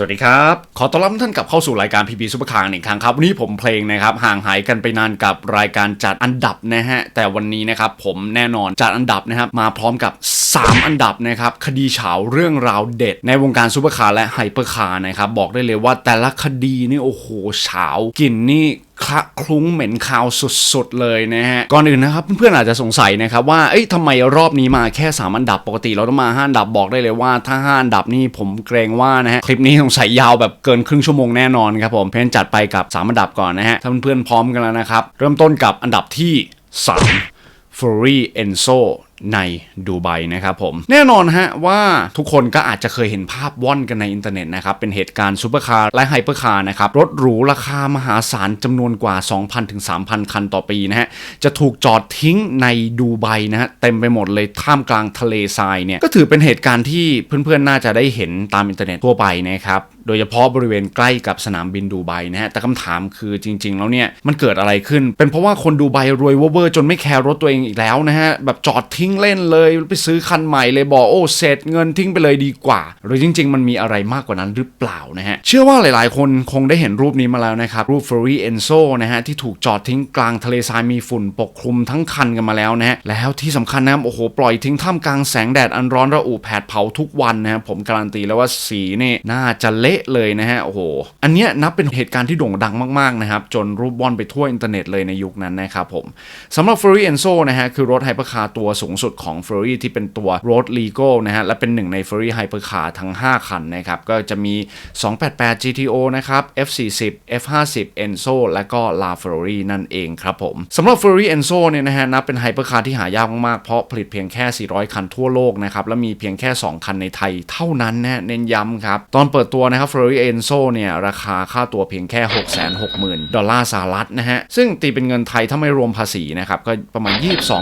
สวัสดีครับ ขอต้อนรับท่านกลับเข้าสู่รายการพีพีซุปเปอร์คาร์อีกครั้งครับ วันนี้ผมเพลงนะครับ ห่างหายกันไปนานกับรายการจัดอันดับนะฮะ แต่วันนี้นะครับผมแน่นอนจัดอันดับนะครับ มาพร้อมกับ 3 อันดับนะครับ คดีเฉาเรื่องราวเด็ด ในวงการซุปเปอร์คาร์และไฮเปอร์คาร์นะครับ บอกได้เลยว่าแต่ละคดีนี่โอ้โหเฉากลิ่นนี่ คละคลุ้งเหม็นคาวสุดๆเลยนะฮะ ก่อนอื่นนะครับเพื่อนๆอาจจะสงสัยนะครับว่า เอ้ยทำไมรอบนี้มาแค่ 3 อันดับปกติเราต้องมา5อันดับบอกได้เลยว่าถ้า5อันดับนี่ผมเกรงว่านะฮะคลิปนี้สงสัยยาวแบบเกินครึ่งชั่วโมงแน่นอนครับผมเพราะฉะนั้นจัดไปกับ 3 อันดับก่อนนะฮะถ้าเพื่อนๆพร้อมกันแล้วนะครับ เริ่มต้นกับอันดับที่ 3 f u r y Enzo ในดูไบนะครับผมแน่นอนฮะว่าทุกคนก็อาจจะเคยเห็นภาพว่อนกันในอินเทอร์เน็ตนะครับ เป็นเหตุการณ์ซูเปอร์คาร์และไฮเปอร์คาร์นะครับ รถหรูราคามหาศาลจำนวนกว่า 2,000 ถึง 3,000 คันต่อปีนะฮะ จะถูกจอดทิ้งในดูไบนะฮะ เต็มไปหมดเลยท่ามกลางทะเลทรายเนี่ย ก็ถือเป็นเหตุการณ์ที่เพื่อนๆ น่าจะได้เห็นตามอินเทอร์เน็ตทั่วไปนะครับโดยเฉพาะบริเวณใกล้กับสนามบินดูไบนะฮะ แต่คำถามคือจริง ๆ แล้วเนี่ย มันเกิดอะไรขึ้น เป็นเพราะว่าคนดูไบรวยเวอร์จนไม่แคร์รถตัวเองอีกแล้วนะฮะ แบบจอดทิ้ง้งเล่นเลย ไปซื้อคันใหม่เลยบอกโอ้เสร็จเงินทิ้งไปเลยดีกว่า หรือจริง ๆ มันมีอะไรมากกว่านั้นหรือเปล่านะฮะ เชื่อว่าหลายๆ คนคงได้เห็นรูปนี้มาแล้วนะครับ รูป f e r r y Enzo นะฮะที่ถูกจอดทิ้งกลางทะเลทรายมีฝุ่นปกคลุมทั้งคันกันมาแล้วนะฮะแล้วที่สำคัญนะครับโอ้โหปล่อยทิ้งท่ามกลางแสงแดดอันร้อนระอุแผดเผาทุกวันนะครับผมการันตีแล้วว่าสีนี่น่าจะเละเลยนะฮะโอ้โหอันเนี้ยนับเป็นเหตุการณ์ที่โด่งดังมากๆนะครับจนรูปว่อนไปทั่วอินเทอร์เน็ตเลยในยุคนั้นนะครับผมสำหรับ f e r r y Enzo นะฮะคือรถไฮเปอร์คาร์ตัวสูงสุดของ f e r r y ที่เป็นตัว Road Legal นะฮะและเป็นหนึ่งใน f e r r y Hypercar ทั้ง 5 คันนะครับก็จะมี 288 GTO นะครับ F40 F50 Enzo และก็ La Ferrari นั่นเองครับผมสำหรับ Ferrari Enzo เนี่ยนะฮะนับเป็นไฮเปอร์คาร์ที่หายากมาก เพราะผลิตเพียงแค่ 400 คันทั่วโลกนะครับ และมีเพียงแค่ 2 คันในไทยเท่านั้นนะเน้นย้ำครับ ตอนเปิดตัวนะครับ Ferrari Enzo เนี่ยราคาค่าตัวเพียงแค่ 660,000 ดอลลาร์สหรัฐนะฮะ ซึ่งตีเป็นเงินไทยถ้าไม่รวมภาษีนะครับ ก็ประมาณ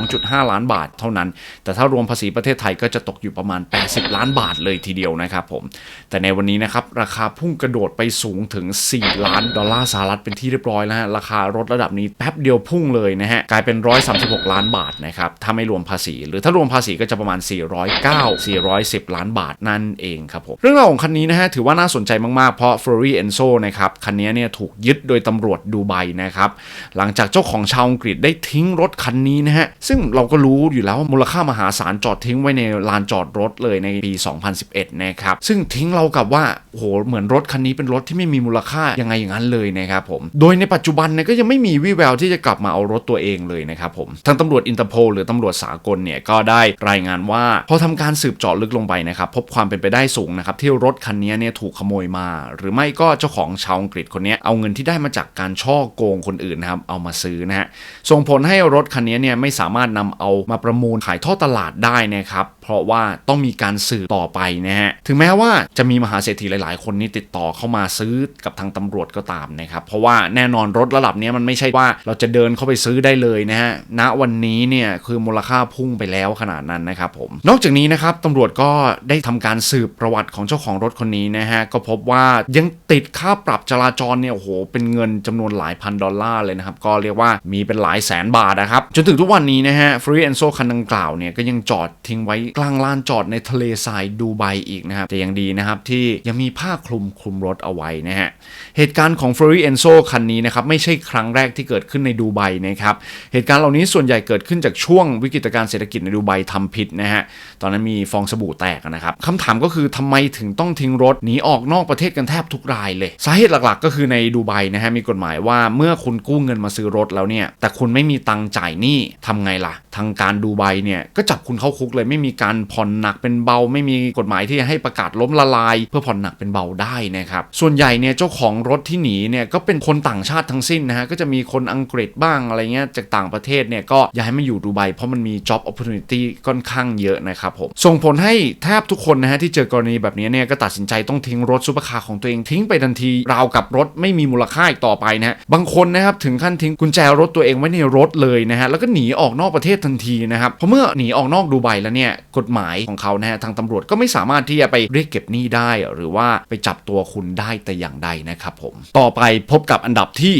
22.5 ล้านบาทเท่านั้นแต่ถ้ารวมภาษีประเทศไทยก็จะตกอยู่ประมาณ 80 ล้านบาทเลยทีเดียวนะครับผม แต่ในวันนี้นะครับราคาพุ่งกระโดดไปสูงถึง 4 ล้านดอลลาร์สหรัฐเป็นที่เรียบร้อยแล้วฮะ ราคารถระดับนี้แป๊บเดียวพุ่งเลยนะฮะ กลายเป็น 136 ล้านบาทนะครับ ถ้าไม่รวมภาษี หรือถ้ารวมภาษีก็จะประมาณ 409 410 ล้านบาทนั่นเองครับผม เรื่องราวของคันนี้นะฮะถือว่าน่าสนใจมากๆ เพราะ Ferrari Enzo นะครับ คันนี้เนี่ยถูกยึดโดยตำรวจดูไบนะครับ หลังจากเจ้าของชาวอังกฤษได้ทิ้งรถคันนี้นะฮะ ซึ่งเราก็รู้อยู่แล้วว่ามูลค่ามหาศาลจอดทิ้งไว้ในลานจอดรถเลยในปี 2011 นะครับ ซึ่งทิ้งเรากับว่าโหเหมือนรถคันนี้เป็นรถที่ไม่มีมูลค่ายังไงอย่างนั้นเลยนะครับผม โดยในปัจจุบันเนี่ยก็ยังไม่มีวี่แววที่จะกลับมาเอารถตัวเองเลยนะครับผม ทางตำรวจอินเตอร์โพลหรือตำรวจสากลเนี่ยก็ได้รายงานว่า พอทำการสืบเจาะลึกลงไปนะครับ พบความเป็นไปได้สูงนะครับที่รถคันนี้เนี่ยถูกขโมยมา หรือไม่ก็เจ้าของชาวอังกฤษคนนี้เอาเงินที่ได้มาจากการช่อโกงคนอื่นนะครับเอามาซื้อนะฮะส่งผลให้รถคันนี้เนี่ยไม่สามารถนำเอามาประมูลขายท่อตลาดได้นะครับ เพราะว่าต้องมีการสืบต่อไปนะฮะถึงแม้ว่าจะมีมหาเศรษฐีหลาย ๆ คนนี่ติดต่อเข้ามาซื้อกับทางตำรวจก็ตามนะครับเพราะว่าแน่นอนรถระดับนี้มันไม่ใช่ว่าเราจะเดินเข้าไปซื้อได้เลยนะฮะณวันนี้เนี่ยคือมูลค่าพุ่งไปแล้วขนาดนั้นนะครับผมนอกจากนี้นะครับตำรวจก็ได้ทำการสืบประวัติของเจ้าของรถคนนี้นะฮะก็พบว่ายังติดค่าปรับจราจรเนี่ยโอ้โหเป็นเงินจำนวนหลายพันดอลลาร์เลยนะครับก็เรียกว่ามีเป็นหลายแสนบาทนะครับจนถึงทุกวันนี้นะฮะฟรีแอนโซคันดังกล่าวเนี่ยก็ยังจอดทิ้งไว้กลางลานจอดในทะเลทรายดูไบอีกนะครับแต่ยังดีนะครับที่ยังมีผ้าคลุมคลุมรถเอาไว้นะฮะเหตุการณ์ของ f e r r y Enzo คันนี้นะครับไม่ใช่ครั้งแรกที่เกิดขึ้นในดูไบนะครับเหตุการณ์เหล่านี้ส่วนใหญ่เกิดขึ้นจากช่วงวิกฤตการเศรษฐกิจในดูไบทำผิดนะฮะตอนนั้นมีฟองสบู่แตกนะครับคำถามก็คือทำไมถึงต้องทิ้งรถหนีออกนอกประเทศกันแทบทุกรายเลยสาเหตุหลักๆ ก็คือในดูไบนะฮะมีกฎหมายว่าเมื่อคุณกู้เงินมาซื้อรถแล้วเนี่ยแต่คุณไม่มีตังค์จ่ายหนี้ทำไงล่ะ ทางการดูไบเนี่ยก็จับคุณเข้าคุกเลยไม่มีการผ่อนหนักเป็นเบา ไม่มีกฎหมายที่จะให้ประกาศล้มละลาย เพื่อผ่อนหนักเป็นเบาได้นะครับส่วนใหญ่เนี่ยเจ้าของรถที่หนีเนี่ยก็เป็นคนต่างชาติทั้งสิ้นนะฮะก็จะมีคนอังกฤษบ้างอะไรเงี้ยจากต่างประเทศเนี่ยก็ย้ายมาอยู่ดูไบเพราะมันมี job opportunity ค่อนข้างเยอะนะครับผมส่งผลให้แทบทุกคนนะฮะที่เจอกรณีแบบนี้เนี่ยก็ตัดสินใจต้องทิ้งรถซุปเปอร์คาร์ของตัวเองทิ้งไปทันทีราวกับรถไม่มีมูลค่าอีกต่อไปนะฮะบางคนนะครับถึงขั้นทิ้งกุญแจรถตัวเองไว้ในรถเลยนะฮะแล้วก็หนีออกนอกประเทศทันทีนะครับ เพราะเมื่อหนีออกนอกดูไบแล้วเนี่ยกฎหมายของเขานะฮะทางตำรวจก็ไม่สามารถที่จะไปเรียกเก็บหนี้ได้ หรือว่าไปจับตัวคุณได้แต่อย่างใดนะครับผมต่อไปพบกับอันดับที่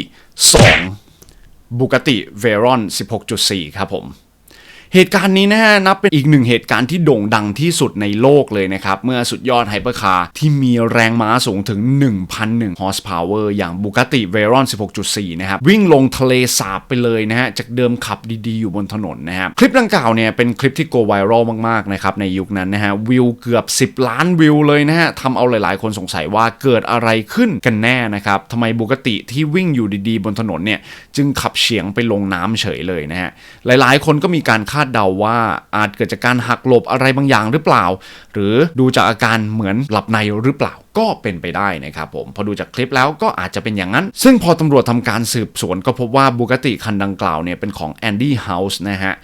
2บุกติเวรอน16.4 ครับผม เหตุการณ์นี้นะฮะนับเป็นอีกหนึ่งเหตุการณ์ที่โด่งดังที่สุดในโลกเลยนะครับ เมื่อสุดยอดไฮเปอร์คาร์ที่มีแรงม้าสูงถึง 1,001 horsepower อย่าง Bugatti Veyron 16.4 นะครับ วิ่งลงทะเลสาบไปเลยนะฮะ จากเดิมขับดีๆ อยู่บนถนนนะครับ คลิปดังกล่าวเนี่ย เป็นคลิปที่โกไวรัลมาก ๆ นะครับ ในยุคนั้นนะฮะ วิวเกือบ 10 ล้านวิวเลยนะฮะทำเอาหลายๆ คนสงสัยว่าเกิดอะไรขึ้นกันแน่นะครับทำไมบุกติที่วิ่งอยู่ดีๆ บนถนนเนี่ยจึงขับเฉียงไปลงน้ำเฉยเลยนะฮะหลายๆ คนก็มีการคาดเดาว่าอาจเกิดจากการหักหลบอะไรบางอย่างหรือเปล่า หรือดูจากอาการเหมือนหลับในหรือเปล่า ก็เป็นไปได้นะครับผมพอดูจากคลิปแล้วก็อาจจะเป็นอย่างนั้น ซึ่งพอตำรวจทำการสืบสวนก็พบว่าบูกติคันดังกล่าวเนี่ยเป็นของแอนดี้เฮาส์นะฮะ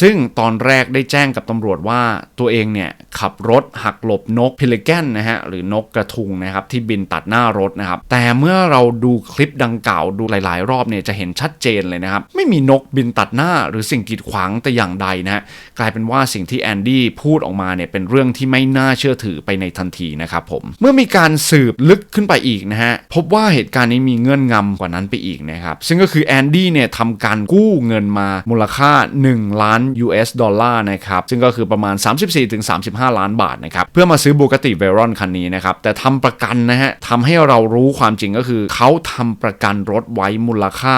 ซึ่งตอนแรกได้แจ้งกับตำรวจว่าตัวเองเนี่ยขับรถหักหลบนกพิลิแกนนะฮะ หรือนกกระทุงนะครับที่บินตัดหน้ารถนะครับ แต่เมื่อเราดูคลิปดังกล่าวดูหลาย ๆ รอบเนี่ยจะเห็นชัดเจนเลยนะครับ ไม่มีนกบินตัดหน้าหรือสิ่งกีดขวางแต่อย่างใดนะฮะกลายเป็นว่าสิ่งที่แอนดี้พูดออกมาเนี่ยเป็นเรื่องที่ไม่น่าเชื่อถือไปในทันทีนะครับผมเมื่อมีการการสืบลึกขึ้นไปอีกนะฮะ พบว่าเหตุการณ์นี้มีเงื่อนงำกว่านั้นไปอีกนะครับ ซึ่งก็คือแอนดี้เนี่ยทำการกู้เงินมามูลค่า 1 ล้าน US ดอลลาร์นะครับ ซึ่งก็คือประมาณ 34-35 ล้านบาทนะครับ เพื่อมาซื้อบูกติเวรอนคันนี้นะครับ แต่ทำประกันนะฮะทำให้เรารู้ความจริงก็คือเขาทำประกันรถไว้มูลค่า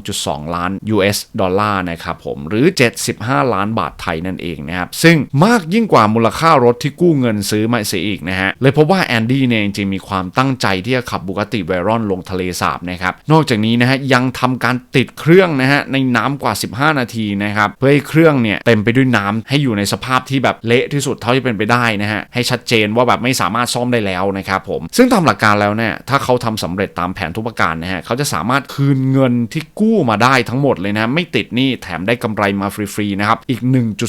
2.2 ล้าน US ดอลลาร์นะครับผม หรือ 75 ล้านบาทไทยนั่นเองนะครับ ซึ่งมากยิ่งกว่ามูลค่ารถที่กู้เงินซื้อมาเสียอีกนะฮะ เลยพบว่าแอนดี้เนี่ยจริงๆมีความตั้งใจที่จะขับบูกติเวรอนลงทะเลสาบนะครับนอกจากนี้นะฮะยังทำการติดเครื่องนะฮะในน้ำกว่า 15 นาทีนะครับเพื่อให้เครื่องเนี่ยเต็มไปด้วยน้ำให้อยู่ในสภาพที่แบบเละที่สุดเท่าที่เป็นไปได้นะฮะให้ชัดเจนว่าแบบไม่สามารถซ่อมได้แล้วนะครับผมซึ่งตามหลักการแล้วเนี่ยถ้าเขาทำสำเร็จตามแผนทุกประการนะฮะเขาจะสามารถคืนเงินที่กู้มาได้ทั้งหมดเลยนะไม่ติดหนี้แถมได้กำไรมาฟรีๆนะครับอีก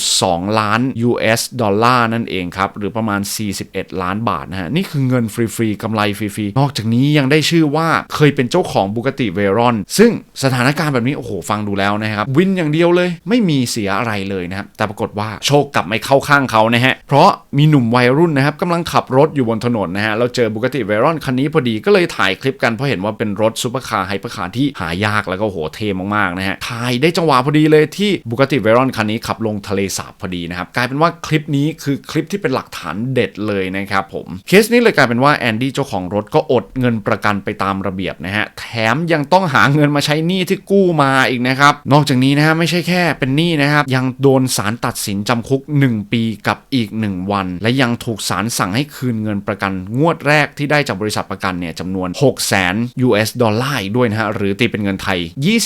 1.2 ล้าน US ดอลลาร์นั่นเองครับหรือประมาณ 41 ล้านบาทนะฮะนี่คือเงินฟรีๆกำไรฟรีๆนอกจากนี้ยังได้ชื่อว่าเคยเป็นเจ้าของบุกติเวรอน ซึ่งสถานการณ์แบบนี้โอ้โหฟังดูแล้วนะครับ วินอย่างเดียวเลย ไม่มีเสียอะไรเลยนะครับ แต่ปรากฏว่าโชคกลับไม่เข้าข้างเขานะฮะ เพราะมีหนุ่มวัยรุ่นนะครับกำลังขับรถอยู่บนถนนนะฮะเราเจอบุกติเวรอนคันนี้พอดีก็เลยถ่ายคลิปกันเพราะเห็นว่าเป็นรถซูเปอร์คาร์ไฮเปอร์คาร์ที่หายากแล้วก็โหเท่มากๆนะฮะถ่ายได้จังหวะพอดีเลยที่บุกติเวรอนคันนี้ขับลงทะเลสาบพอดีนะครับกลายเป็นว่าคลิปนี้คือคลิปที่เป็นหลักฐานเด็ดเลยนะครับผมเคสนี้เลยกลายเป็นว่าแอนดี้เจ้าของรถก็อดเงินประกันไปตามระเบียบนะฮะ แถมยังต้องหาเงินมาใช้หนี้ที่กู้มาอีกนะครับ นอกจากนี้นะฮะไม่ใช่แค่เป็นหนี้นะครับ ยังโดนศาลตัดสินจำคุก 1 ปีกับอีก 1 วัน และยังถูกศาลสั่งให้คืนเงินประกันงวดแรกที่ได้จากบริษัทประกันเนี่ยจำนวน 6 0 0 0 0 US ดอลลาร์ด้วยนะฮะ หรือตีเป็นเงินไทย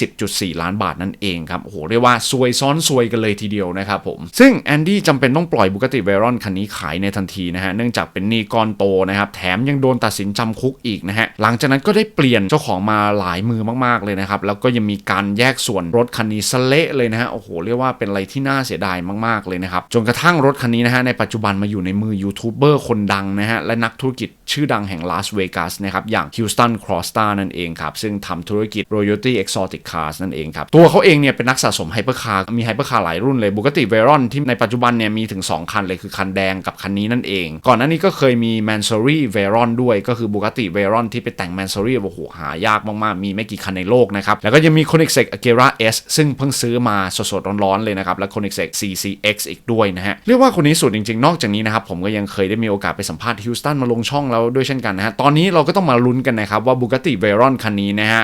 20.4 ล้านบาทนั่นเองครับ โอ้โห เรียกว่าซวยซ้อนซวยกันเลยทีเดียวนะครับผม ซึ่งแอนดี้จำเป็นต้องปล่อยบุกติเวรอนคันนี้ขายในทันทีนะฮะ เนื่องจากเป็นหนี้ก้อนโตนะครับแถมยังโดนตัดสินจำคุกอีกนะฮะหลังจากนั้นก็ได้เปลี่ยนเจ้าของมาหลายมือมากๆเลยนะครับแล้วก็ยังมีการแยกส่วนรถคันนี้สเละเลยนะฮะโอ้โหเรียกว่าเป็นอะไรที่น่าเสียดายมากๆเลยนะครับจนกระทั่งรถคันนี้นะฮะในปัจจุบันมาอยู่ในมือยูทูบเบอร์คนดังนะฮะและนักธุรกิจ ชื่อดังแห่งลาสเวกัสนะครับอย่างฮิวสตันครอสตานั่นเองครับซึ่งทำธุรกิจ Royalty Exotic Cars นั่นเองครับตัวเขาเองเนี่ยเป็นนักสะสมไฮเปอร์คาร์มีไฮเปอร์คาร์หลายรุ่นเลยบุกติเวรอนที่ในปัจจุบันเนี่ยมีถึง 2 คันเลยคือคันแดงกับคันนี้นั่นเอง ก่อนหน้านี้ก็เคยมี m a n s o r y Veyron ด้วยก็คือบุกติเวรอนที่ไปแต่ง m a n s o r y โอ้โหหายากมากๆ มีไม่กี่คันในโลกนะครับแล้วก็ยังมี Koenigsegg Agera S ซึ่งเพิ่งซื้อมาสดๆร้อนๆเลยนะครับและ Koenigsegg CCX อีกด้วยนะฮะเรียกว่าคนนี้สุดจริงๆ นอกจากนี้นะครับผมก็ยังเคยได้มีโอกาสไปสัมภาษณ์ฮิวสตันมาลงช่องแล้วด้วยเช่นกันนะฮะ ตอนนี้เราก็ต้องมาลุ้นกันนะครับว่าบุกติเวรอนคันนี้นะฮะ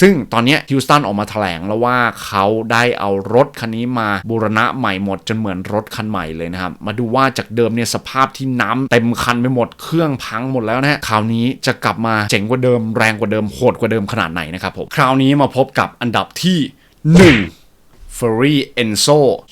ซึ่งตอนนี้ฮิวสตันออกมาแถลงแล้วว่าเขาได้เอารถคันนี้มาบูรณะใหม่หมดจนเหมือนรถคันใหม่เลยนะครับ มาดูว่าจากเดิมเนี่ยสภาพที่น้ำเต็มคันไปหมดเครื่องพังหมดแล้วนะฮะคราวนี้จะกลับมาเจ๋งกว่าเดิมแรงกว่าเดิมโหดกว่าเดิมขนาดไหนนะครับผมคราวนี้มาพบกับอันดับที่ 1 เฟอร์รี่เอนโซ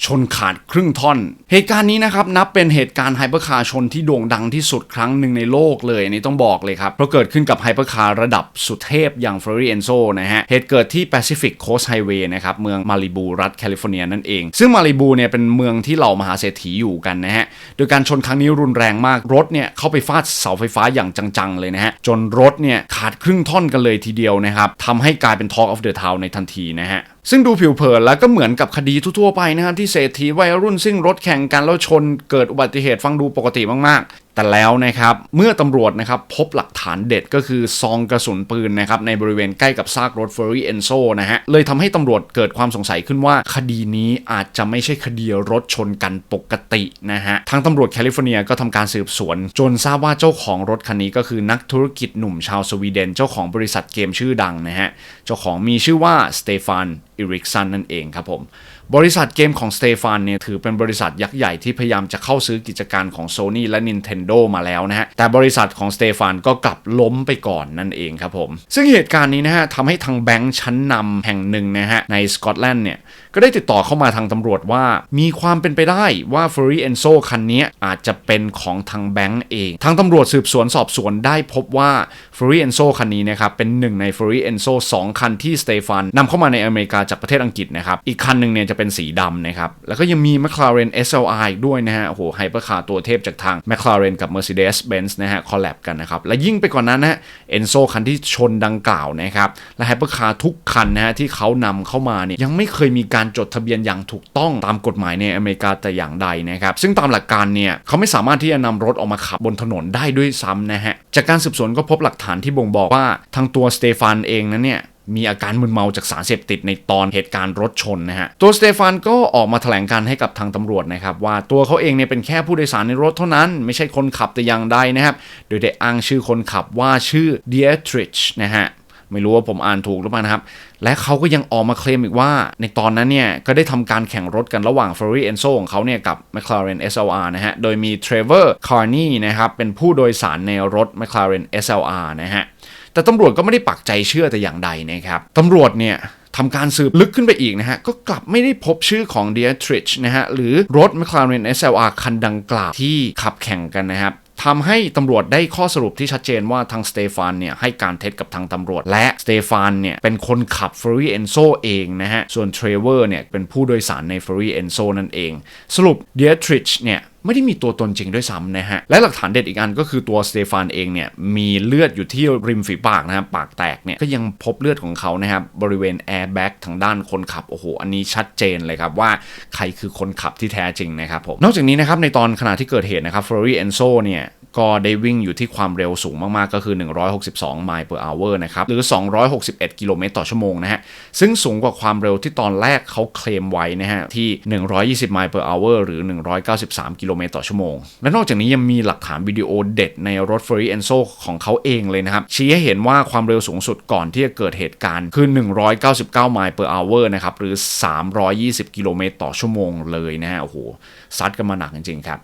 ชนขาดครึ่งท่อน เหตุการณ์นี้นะครับ นับเป็นเหตุการณ์ไฮเปอร์คาร์ชนที่โด่งดังที่สุดครั้งหนึ่งในโลกเลยนนี้ต้องบอกเลยครับ เพราะเกิดขึ้นกับไฮเปอร์คาร์ระดับสุดเทพอย่างเฟอร์รี่เอนโซนะฮะ เหตุเกิดที่ Pacific Coast Highway นะครับ เมืองมาริบูรัฐแคลิฟอร์เนียนั่นเอง ซึ่งมาริบูเนี่ยเป็นเมืองที่เหล่ามหาเศรษฐีอยู่กันนะฮะ โดยการชนครั้งนี้รุนแรงมากรถเนี่ยเข้าไปฟาดเสาไฟฟ้าอย่างจังๆเลยนะฮะจนรถเนี่ยขาดครึ่งท่อนกันเลยทีเดียวนะครับทำให้กลายเป็น Talk of the Town ในทันทีนะฮะ ซึ่งดูผิวเผินแล้วก็เหมือนกับคดีทั่วไปนะครับที่เศรษฐีวัยรุ่นซึ่งรถแข่งกันแล้วชนเกิดอุบัติเหตุฟังดูปกติมาก แต่แล้วนะครับเมื่อตำรวจนะครับพบหลักฐานเด็ดก็คือซองกระสุนปืนนะครับในบริเวณใกล้กับซากรถเฟอร์รี่เอนโซนะฮะเลยทำให้ตำรวจเกิดความสงสัยขึ้นว่าคดีนี้อาจจะไม่ใช่คดีรถชนกันปกตินะฮะทางตำรวจแคลิฟอร์เนียก็ทำการสืบสวน จนทราบว่าเจ้าของรถคันนี้ก็คือนักธุรกิจหนุ่มชาวสวีเดน เจ้าของบริษัทเกมชื่อดังนะฮะเจ้าของมีชื่อว่าสเตฟานอิริกซันนั่นเองครับผม บริษัทเกมของสเตฟานเนี่ยถือเป็นบริษัทยักษ์ใหญ่ที่พยายามจะเข้าซื้อกิจการของ Sony และ Nintendo มาแล้วนะฮะ แต่บริษัทของสเตฟานก็กลับล้มไปก่อนนั่นเองครับผม ซึ่งเหตุการณ์นี้นะฮะทำให้ทางแบงค์ชั้นนำแห่งหนึ่งนะฮะในสกอตแลนด์เนี่ยก็ได้ติดต่อเข้ามาทางตำรวจว่ามีความเป็นไปได้ว่า f u r r y Enzo คันนี้อาจจะเป็นของทางแบงค์เอง ทางตำรวจสืบสวนสอบสวนได้พบว่า f u r r y Enzo คันนี้นะครับเป็นหนึ่งใน f u r r y Enzo 2 คันที่สเตฟานนำเข้ามาในอเมริกาจากประเทศอังกฤษนะครับอีกคันหนึ่งเนี่ยจะเป็นสีดำนะครับ แล้วก็ยังมี McLaren SLR อีกด้วยนะฮะโอ้โหไฮเปอร์คาร์ตัวเทพจากทาง McLaren กับ Mercedes-Benz นะฮะคอลแลบกันนะครับ และยิ่งไปกว่านั้นนะฮะ Enzo คันที่ชนดังกล่าวนะครับ และไฮเปอร์คาร์ทุกคันนะฮะที่เขานำเข้ามาเนี่ยยังไม่เคยมีการจดทะเบียนอย่างถูกต้องตามกฎหมายในอเมริกาแต่อย่างใดนะครับ ซึ่งตามหลักการเนี่ยเขาไม่สามารถที่จะนำรถออกมาขับบนถนนได้ด้วยซ้ำนะฮะจากการสืบสวนก็พบหลักฐานที่บ่งบอกว่าทางตัวสเตฟานเองนั้นเนี่ย มีอาการมึนเมาจากสารเสพติดในตอนเหตุการณ์รถชนนะฮะ ตัวสเตฟานก็ออกมาแถลงการให้กับทางตำรวจนะครับ ว่าตัวเขาเองเนี่ยเป็นแค่ผู้โดยสารในรถเท่านั้น ไม่ใช่คนขับแต่อย่างใดนะครับ โดยได้อ้างชื่อคนขับว่าชื่อ Dietrich นะฮะไม่รู้ว่าผมอ่านถูกหรือเปล่านะครับ และเขาก็ยังออกมาเคลมอีกว่า ในตอนนั้นเนี่ย ก็ได้ทำการแข่งรถกันระหว่าง Ferrari Enzo ของเขาเนี่ยกับ McLaren SLR นะฮะ โดยมี Trevor Carney นะครับ เป็นผู้โดยสารในรถ McLaren SLR นะฮะ แต่ตำรวจก็ไม่ได้ปักใจเชื่อแต่อย่างใดนะครับตำรวจเนี่ยทำการสืบลึกขึ้นไปอีกนะฮะ ก็กลับไม่ได้พบชื่อของ Dietrich นะฮะ หรือรถ McLaren SLR คันดังกล่าวที่ขับแข่งกันนะครับทำให้ตำรวจได้ข้อสรุปที่ชัดเจนว่าทางสเตฟานเนี่ยให้การเท็จกับทางตำรวจ และสเตฟานเนี่ยเป็นคนขับ f e r r y Enzo เองนะฮะ ส่วนเทรเวอร์เนี่ยเป็นผู้โดยสารใน f e r r y Enzo นั่นเอง สรุป Dietrich เนี่ย ไม่ได้มีตัวตนจริงด้วยซ้ำนะฮะ และหลักฐานเด็ดอีกอันก็คือตัวสเตฟานเองเนี่ยมีเลือดอยู่ที่ริมฝีปากนะครับปากแตกเนี่ยก็ยังพบเลือดของเขานะครับบริเวณแอร์แบ็กทางด้านคนขับโอ้โหอันนี้ชัดเจนเลยครับว่าใครคือคนขับที่แท้จริงนะครับผมนอกจากนี้นะครับในตอนขณะที่เกิดเหตุนะครับเฟอร์รี่เอนโซเนี่ย ก็ได้วิ่งอยู่ที่ความเร็วสูงมากๆ ก็คือ 162 ไมล์ per hour นะครับ หรือ 261 กิโลเมตรต่อชั่วโมงนะฮะ ซึ่งสูงกว่าความเร็วที่ตอนแรกเขาเคลมไว้นะฮะ ที่ 120 ไมล์ per hour หรือ 193 กิโลเมตรต่อชั่วโมง และนอกจากนี้ยังมีหลักฐานวิดีโอเด็ดในรถ Ferrari Enzo ของเขาเองเลยนะครับ ชี้ให้เห็นว่าความเร็วสูงสุดก่อนที่จะเกิดเหตุการณ์คือ 199 ไมล์ per hour นะครับ หรือ 320 กิโลเมตรต่อชั่วโมงเลยนะฮะ โอ้โห ซัดกันมาหนักจริงๆครับ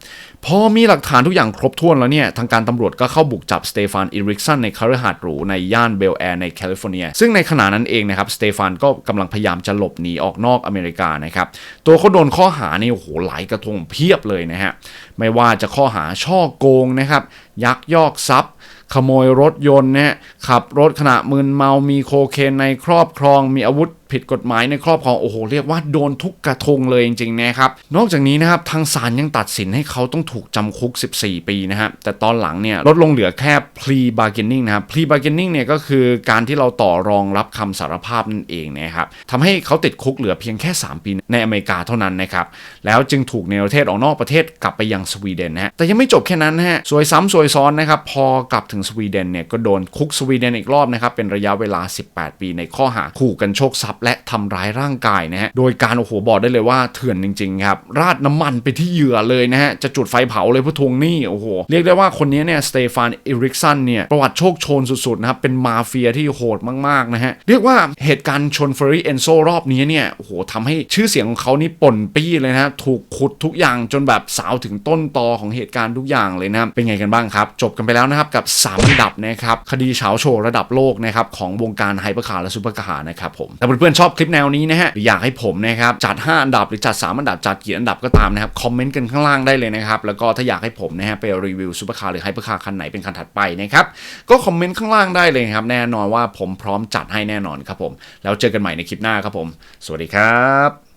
พอมีหลักฐานทุกอย่างครบถ้วนแล้วเนี่ยทางการตำรวจก็เข้าบุกจับสเตฟานอิริกสันในคาร์หาดหรูในย่านเบลแอร์ในแคลิฟอร์เนีย ซึ่งในขณะนั้นเองนะครับสเตฟานก็กำลังพยายามจะหลบหนีออกนอกอเมริกานะครับตัวเขาโดนข้อหานี่โอ้โหหลายกระทงเพียบเลยนะฮะไม่ว่าจะข้อหาช่อโกงนะครับยักยอกทรัพย์ขโมยรถยนต์เนะฮะขับรถขณะมึนเมามีโคเคนในครอบครอง มีอาวุธ ผิดกฎหมายในครอบครองโอ้โหเรียกว่าโดนทุกกระทงเลยจริงๆนะครับนอกจากนี้นะครับทางศาลยังตัดสินให้เขาต้องถูกจำคุก 14 ปีนะฮะแต่ตอนหลังเนี่ยลดลงเหลือแค่ plea bargaining นะครับ plea bargaining เนี่ยก็คือการที่เราต่อรองรับคำสารภาพนั่นเองนะครับทำให้เขาติดคุกเหลือเพียงแค่ 3 ปีในอเมริกาเท่านั้นนะครับแล้วจึงถูกในประเทศออกนอกประเทศกลับไปยังสวีเดนนะฮะแต่ยังไม่จบแค่นั้นฮะสวยซ้ำสวยซ้อนนะครับพอกลับถึงสวีเดนเนี่ยก็โดนคุกสวีเดนอีกรอบนะครับเป็นระยะเวลา 18 ปีในข้อหาขู่กันโชคทรัพย์และทำร้ายร่างกายนะฮะโดยการโอ้โหบอกได้เลยว่าเถื่อนจริงๆครับราดน้ำมันไปที่เหยื่อเลยนะฮะจะจุดไฟเผาเลยเพื่อทวงหนี้โอ้โหเรียกได้ว่าคนนี้เนี่ยสเตฟานอิริกสันเนี่ยประวัติโชคโชนสุดๆนะครับเป็นมาเฟียที่โหดมากๆนะฮะเรียกว่าเหตุการณ์ชนเฟอร์รี่เอนโซรอบนี้เนี่ยโอ้โหทำให้ชื่อเสียงของเขานี่ป่นปี้เลยนะฮะถูกขุดทุกอย่างจนแบบสาวถึงต้นตอของเหตุการณ์ทุกอย่างเลยนะเป็นไงกันบ้างครับ จบกันไปแล้วนะครับกับ3อันดับนะครับคดีเฉาโชว์ระดับโลกนะครับของวงการไฮเปอร์คาร์และซูเปอร์คาร์นะครับผมถ้าเพื่อนๆชอบคลิปแนวนี้นะฮะหรืออยากให้ผมนะครับจัด 5 อันดับหรือจัด 3 อันดับจัดกี่อันดับก็ตามนะครับคอมเมนต์กันข้างล่างได้เลยนะครับแล้วก็ถ้าอยากให้ผมนะฮะไปรีวิวซูเปอร์คาร์หรือไฮเปอร์คาร์คันไหนเป็นคันถัดไปนะครับก็คอมเมนต์ข้างล่างได้เลยครับแน่นอนว่าผมพร้อมจัดให้แน่นอนครับผมแล้วเจอกันใหม่ในคลิปหน้าครับผม สวัสดีครับ